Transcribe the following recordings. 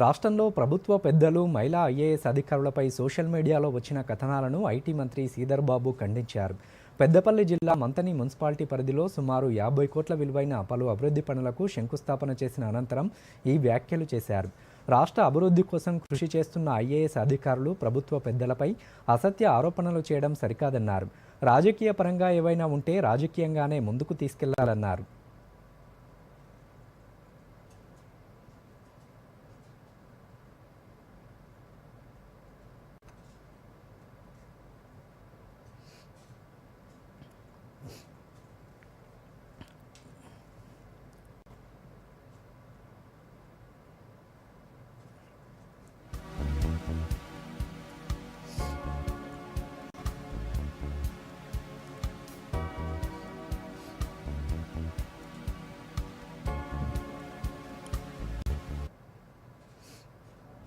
రాష్ట్రంలో ప్రభుత్వ పెద్దలు మహిళా ఐఏఎస్ అధికారులపై సోషల్ మీడియాలో వచ్చిన కథనాలను ఐటీ మంత్రి శ్రీధర్ బాబు ఖండించారు. పెద్దపల్లి జిల్లా మంతని మున్సిపాలిటీ పరిధిలో సుమారు యాభై కోట్ల విలువైన పలు అభివృద్ధి పనులకు శంకుస్థాపన చేసిన అనంతరం ఈ వ్యాఖ్యలు చేశారు. రాష్ట్ర అభివృద్ధి కోసం కృషి చేస్తున్న ఐఏఎస్ అధికారులు ప్రభుత్వ పెద్దలపై అసత్య ఆరోపణలు చేయడం సరికాదన్నారు. రాజకీయ పరంగా ఏవైనా ఉంటే రాజకీయంగానే ముందుకు తీసుకెళ్ళాలన్నారు.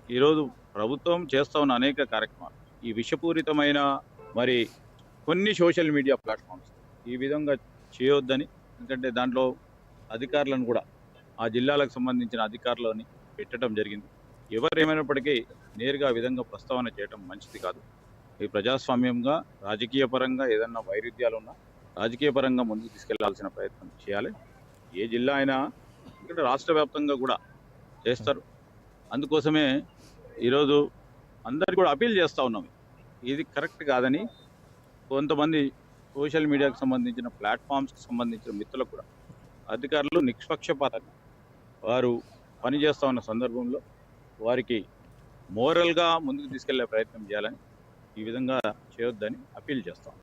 ఈరోజు ప్రభుత్వం చేస్తూ ఉన్న అనేక కార్యక్రమాలు ఈ విషపూరితమైన మరి కొన్ని సోషల్ మీడియా ప్లాట్ఫామ్స్ ఈ విధంగా చేయొద్దని ఎందుకంటే దాంట్లో అధికారులను కూడా ఆ జిల్లాలకు సంబంధించిన అధికారులని పెట్టడం జరిగింది. ఎవరేమైనప్పటికీ నేరుగా ఆ విధంగా ప్రస్తావన చేయడం మంచిది కాదు. ఈ ప్రజాస్వామ్యంగా రాజకీయ పరంగా ఏదన్నా వైరుధ్యాలు ఉన్నా రాజకీయ పరంగా ముందుకు తీసుకెళ్ళాల్సిన ప్రయత్నం చేయాలి. ఏ జిల్లా అయినా ఇక్కడ రాష్ట్ర వ్యాప్తంగా కూడా చేస్తారు. అందుకోసమే ఈరోజు అందరికి కూడా అపీల్ చేస్తూ ఉన్నాం. ఇది కరెక్ట్ కాదని కొంతమంది సోషల్ మీడియాకు సంబంధించిన ప్లాట్ఫామ్స్కి సంబంధించిన మిత్రులకు కూడా అధికారులు నిష్పక్షపాతంగా వారు పనిచేస్తూ ఉన్న సందర్భంలో వారికి మోరల్గా ముందుకు తీసుకెళ్ళే ప్రయత్నం చేయాలని ఈ విధంగా చేయొద్దని అపీల్ చేస్తాం